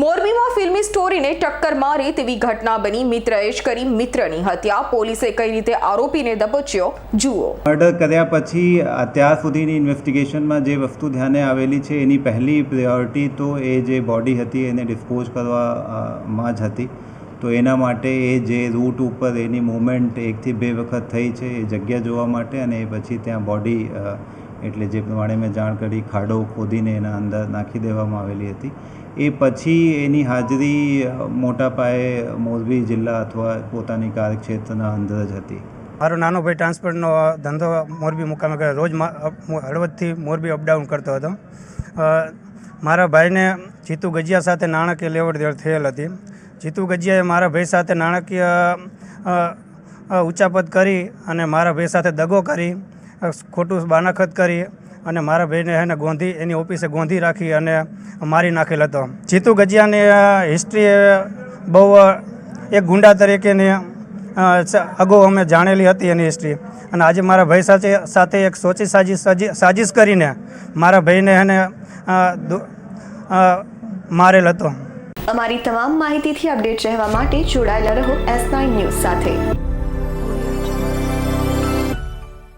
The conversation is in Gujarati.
મોરબીમાં ફિલ્મી સ્ટોરીને ટક્કર મારે તેવી ઘટના બની. મિત્રએ જ કરી મિત્રની હત્યા. પોલીસે કઈ રીતે આરોપીને દબોચ્યો? જુઓ. મર્ડર કર્યા પછી અત્યાર સુધીની ઇન્વેસ્ટિગેશનમાં જે વસ્તુ ધ્યાને આવેલી છે, એની પહેલી પ્રિયોરિટી તો એ જે બોડી હતી, એને ડિસ્પોઝ કરવામાં જ હતી. તો એના માટે એ જે રૂટ ઉપર એની મૂવમેન્ટ એકથી બે વખત થઈ છે, એ જગ્યા જોવા માટે અને એ પછી ત્યાં બોડી એટલે જે પ્રમાણે મેં જાણ કરી ખાડો ખોદીને એના અંદર નાખી દેવામાં આવેલી હતી. એ પછી એની હાજરી મોટા પાયે મોરબી જિલ્લા અથવા પોતાની કાર્યક્ષેત્રના અંદર જ હતી. મારો નાનો ભાઈ ટ્રાન્સપોર્ટનો ધંધો મોરબી મુકામે કરે. રોજ હળવદથી મોરબી અપડાઉન કરતો હતો. મારા ભાઈને જીતુ ગજિયા સાથે નાણાકીય લેવડ દેવડ થયેલ હતી. જીતુ ગજિયાએ મારા ભાઈ સાથે નાણાકીય ઉચાપત કરી અને મારા ભાઈ સાથે દગો કરી ખોટું બાનાખત કરી અને મારા ભાઈને એને ગોંધી, એની ઓફિસે ગોંધી રાખી અને મારી નાખેલ હતો. જીતુ ગજિયાની હિસ્ટ્રી બહુ એક ગુંડા તરીકેની અગાઉ અમે જાણેલી હતી એની હિસ્ટ્રી અને આજે મારા ભાઈ સાથે સાથે એક સોચી સાજી- સાજીશ કરીને મારા ભાઈને એને મારેલ હતો. અમારી તમામ માહિતીથી અપડેટ રહેવા માટે જોડાયેલા રહો એસ નાઇન ન્યૂઝ સાથે.